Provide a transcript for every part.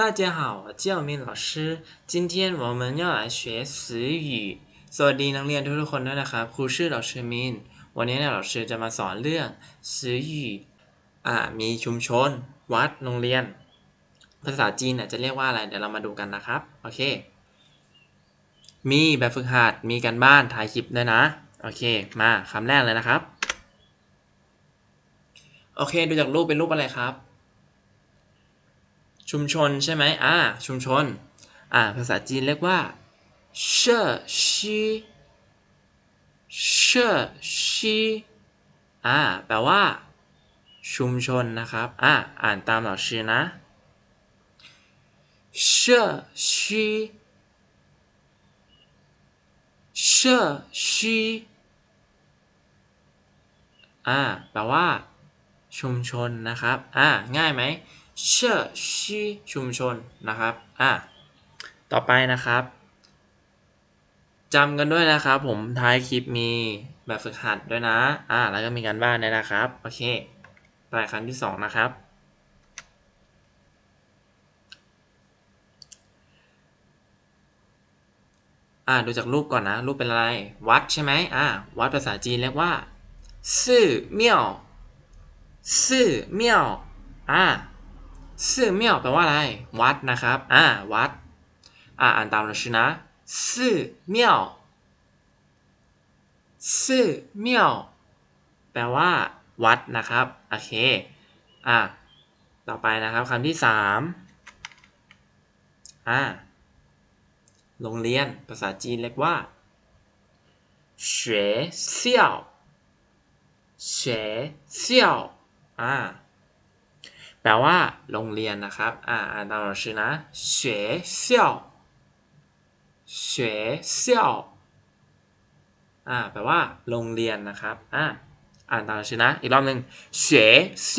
大家好，我叫明老师。今天我们要来学词语สวัสดีนักเรียนทุกๆคนด้วยนะครับ ครูชื่อเราชื่อมิน วันนี้เนี่ยเราชื่อจะมาสอนเรื่องสื่อหยีอ่า มีชุมชน วัด โรงเรียน ภาษาจีนเนี่ยจะเรียกว่าอะไร เดี๋ยวเรามาดูกันนะครับ โอเค มีแบบฝึกหัด มีการบ้าน ถ่ายคลิปด้วยนะ โอเค มาคำแรกเลยนะครับ โอเค ดูจากรูปเป็นรูปอะไรครับ ชุมชนใช่ไหมอ่าชุมชนอ่าภาษาจีนเรียกว่าเชื่อชีเชื่อชีอ่าแปลว่า ชุมชนนะครับอ่าอ่านตามหลักชื่อนะเชื่อชีเชื่อชีอ่าแปลว่า ชุมชนนะครับอ่าง่ายไหม เชื่อชีชุมชนนะครับอะต่อไปนะครับจำกันด้วยนะครับ ผมท้ายคลิปมีแบบฝึกหัดด้วยนะอ่าแล้วก็มีการบ้านด้วยนะครับ โอเคไปครั้งที่สองนะครับ อ่าดูจากรูปก่อนนะ รูปเป็นอะไร วัดใช่ไหมอ่าวัดภาษาจีนเรียกว่าซื่อเมี่ยวซื่อเมี่ยวอ่า ซื่อเมี่ยวแปลว่าอะไร วัดนะครับ อ่า วัด อ่า อ่านตามเราชื่อนะซื่อเมี่ยวซื่อเมี่ยวแปลว่า วัดนะครับ โอเค อ่า ต่อไปนะครับคำที่สามอ่า โรงเรียน ภาษาจีนเรียกว่า学校学校อ่า แปลว่า โรงเรียนนะครับ อ่า อ่านตามเราชื่อนะ学校学校อ่า แปลว่า โรงเรียนนะครับ อ่า อ่านตามเราชื่อนะ อีกรอบหนึ่ง学校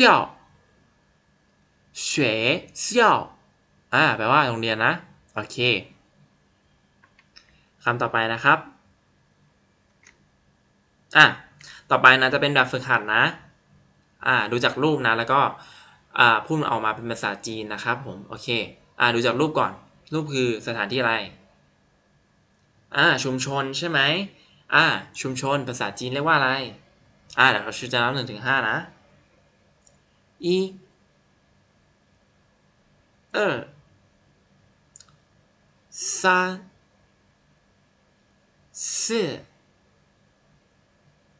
学校อ่า แปลว่า โรงเรียนนะ โอเค คำต่อไปนะครับ อ่ะ ต่อไปนะจะเป็นแบบฝึกหัดนะ อ่า ดูจากรูปนะ แล้วก็ พูดออกมาเป็นภาษาจีนนะครับผมโอเคอ่าดูจากรูปก่อน รูปคือสถานที่อะไรอ่าชุมชนใช่ไหมอ่าชุมชนภาษาจีนเรียกว่าอะไรอ่าเดี๋ยวเราจะนับหนึ่งถึงห้านะอีเออสามสี่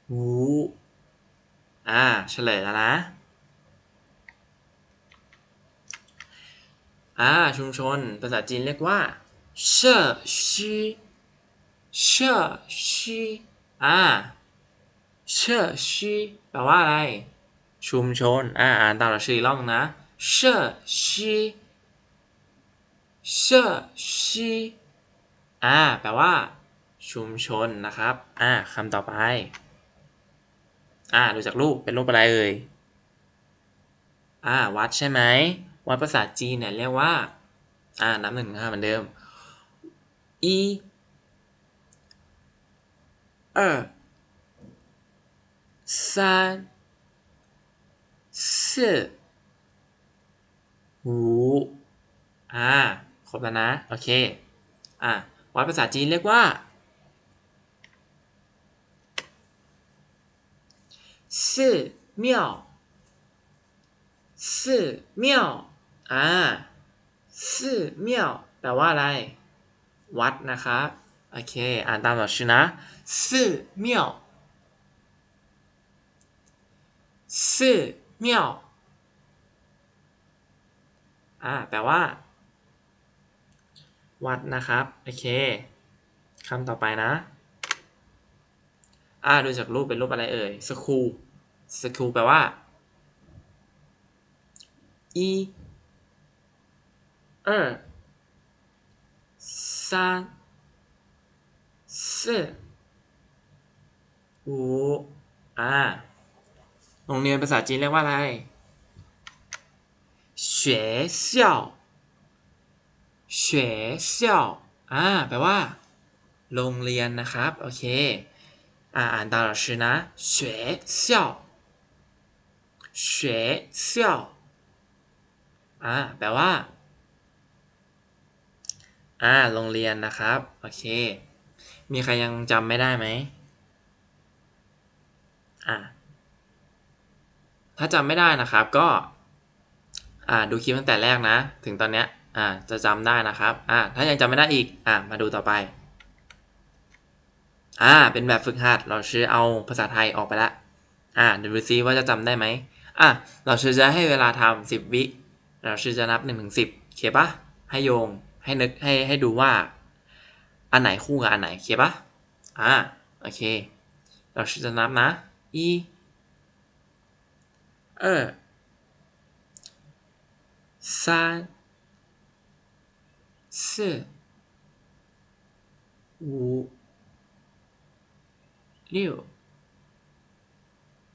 หูอ่าเฉลยแล้วนะ่าชุมชน ภาษาจีนเรียกว่าเชื่อชีเชื่อชีอ่าเชื่อชีแปลว่าอะไร ชุมชน อ่าอ่านตามเลักชื่ล่องนะเชื่อชีเชื่อชีอ่าแปลว่า ชุมชนนะครับ อ่าคำต่อไป อ่าดูจากรูปเป็นรูปอะไรเอ่ยอ่าวัดใช่ไหม วัดภาษาจีนเนี่ยเรียกว่า อ่านับหนึ่งห้าเหมือนเดิมอีเออสามสี่หูอ่า ครบแล้วนะ โอเค อะ วัดภาษาจีนเรียกว่าสี่เมี่ยวสี่เมี่ยว อ่าซื่อเมี่ยวแปลว่าอะไร วัดนะครับโอเค อ่านตามหลักชื่อนะซื่อเมี่ยวซื่อเมี่ยวอ่าแปลว่า วัดนะครับโอเคคำต่อไปนะ อ่าดูจากรูปเป็นรูปอะไรเอ่ยสคูลสคูลแปลว่าอี 二三四五อ่า โรงเรียนภาษาจีนเรียกว่าอะไร学校学校อ่า แปลว่า โรงเรียนนะครับ โอเค อ่า อ่านตามเราชื่อนะ学校学校อ่า แปลว่า อ่าโรงเรียนนะครับ โอเค มีใครยังจำไม่ได้ไหมอ่าถ้าจำไม่ได้นะครับก็อ่าดูคลิปตั้งแต่แรกนะ ถึงตอนเนี้ยอ่าจะจำได้นะครับอ่าถ้ายังจำไม่ได้อีกอ่ามาดูต่อไปอ่าเป็นแบบฝึกหัดเราชื่อเอาภาษาไทยออกไปละอ่าดูดูซิว่าจะจำได้ไหมอะเราชื่อจะให้เวลาทำสิบวิ เราชื่อจะนับหนึ่งถึงสิบเคปะให้โยง ให้นึก ให้ให้ดูว่า อันไหนคู่กับอันไหนเคปะอ่า โอเค เราชื่อจะนับนะ一二三四五六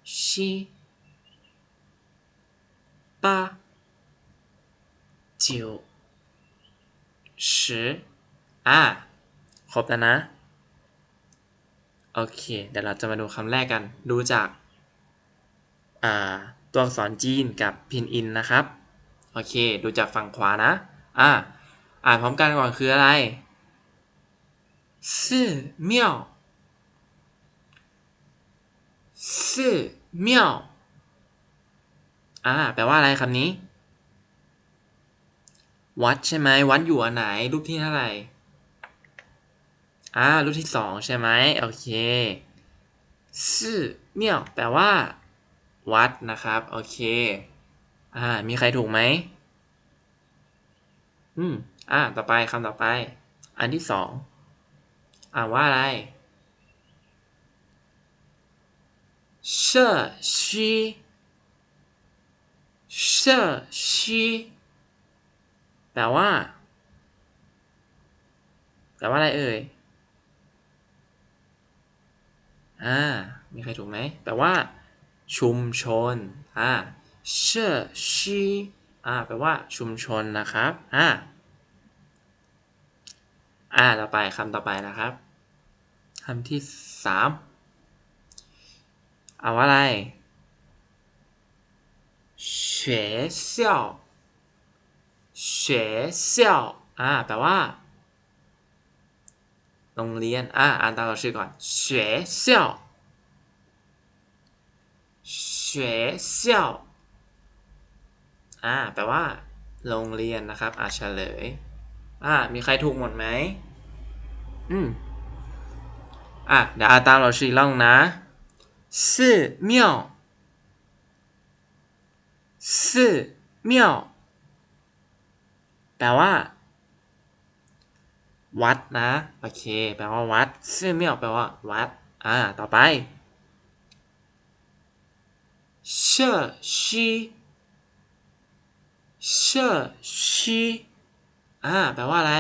七八九 ชื่ออ่าครบแล้วนะ โอเค เดี๋ยวเราจะมาดูคำแรกกัน ดูจาก อ่า ตัวอักษรจีนกับพินอินนะครับ โอเค ดูจากฝั่งขวานะ อ่า อ่านพร้อมกันก่อนคืออะไรสี่เมี่ยวสี่เมี่ยวอ่า แปลว่าอะไรคำนี้ วัดใช่ไหม วัดอยู่อันไหน รูปที่เท่าไหร่ อ่า รูปที่สองใช่ไหม โอเคสี่เมี่ยวแปลว่า วัดนะครับ โอเค อ่า มีใครถูกไหม อืม อ่า ต่อไปคำต่อไป อันที่สอง อ่านว่าอะไร社区社区 แปลว่าแปลว่าอะไรเอ่ย อ่า มีใครถูกไหมแปลว่า ชุมชน อ่าเชื่อชีอ่า แปลว่าชุมชนนะครับ อ่า อ่า ต่อไปคำต่อไปนะครับคำที่สามเอาว่าอะไร学校学校เอ่าแปลว่า โรงเรียน อ่าอ่านตามเราชื่อก่อน学校学校啊อ่าแปลว่า โรงเรียนนะครับ อ่าเฉลย อ่า มีใครถูกหมดไหม อืมอะเดี๋ยวอ่านตามเราชื่อล่กอบนะสี่庙สี่เแปลว่า วัดนะ โอเค แปลว่าวัดซึ่งไม่ออกแปลว่า วัด อ่า ต่อไปเชื่อชีเชื่อชีอ่า แปลว่าอะไร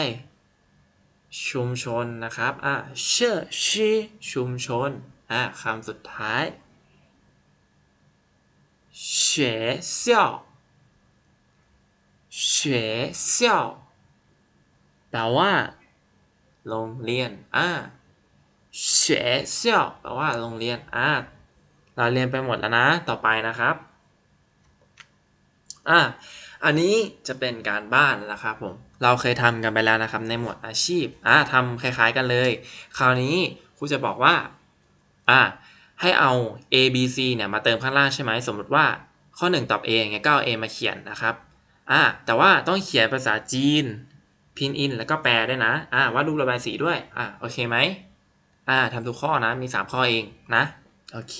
ชุมชนนะครับ อ่าเชื่อชีชุมชน อ่าคำสุดท้ายเฉเซี่ยว 学校แปลว่า โรงเรียน อ่า学校แปลว่า โรงเรียน อ่า เราเรียนไปหมดแล้วนะ ต่อไปนะครับ อ่า อันนี้จะเป็นการบ้านนะครับผม เราเคยทำกันไปแล้วนะครับ ในหมวดอาชีพ อ่าทำคล้ายๆกันเลย คราวนี้ครูจะบอกว่า อ่า ให้เอา a b c เนี่ยมาเติมข้างล่างใช่ไหม สมมติว่าข้อ 1 ตอบ a ไงก็เอา a มาเขียนนะครับ อ่าแต่ว่าต้องเขียนภาษาจีนพินอินแล้วก็แปลด้วยนะอ่าวาดรูประบายสีด้วยอ่าโอเคไหมอ่าทำทุกข้อนะมี 3 ข้อเองนะโอเค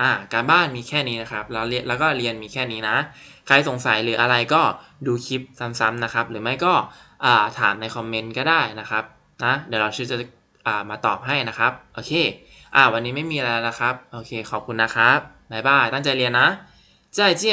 อ่าการบ้านมีแค่นี้นะครับเราเรียนแล้วก็เรียนมีแค่นี้นะ ใครสงสัยหรืออะไรก็ดูคลิปซ้ำๆนะครับ หรือไม่ก็อ่าถามในคอมเมนต์ก็ได้นะครับนะเดี๋ยวเราชื่อจะอ่ามาตอบให้นะครับโอเคอ่าวันนี้ไม่มีอะไรแล้วครับโอเคขอบคุณนะครับบ๊ายบายตั้งใจเรียนนะ再见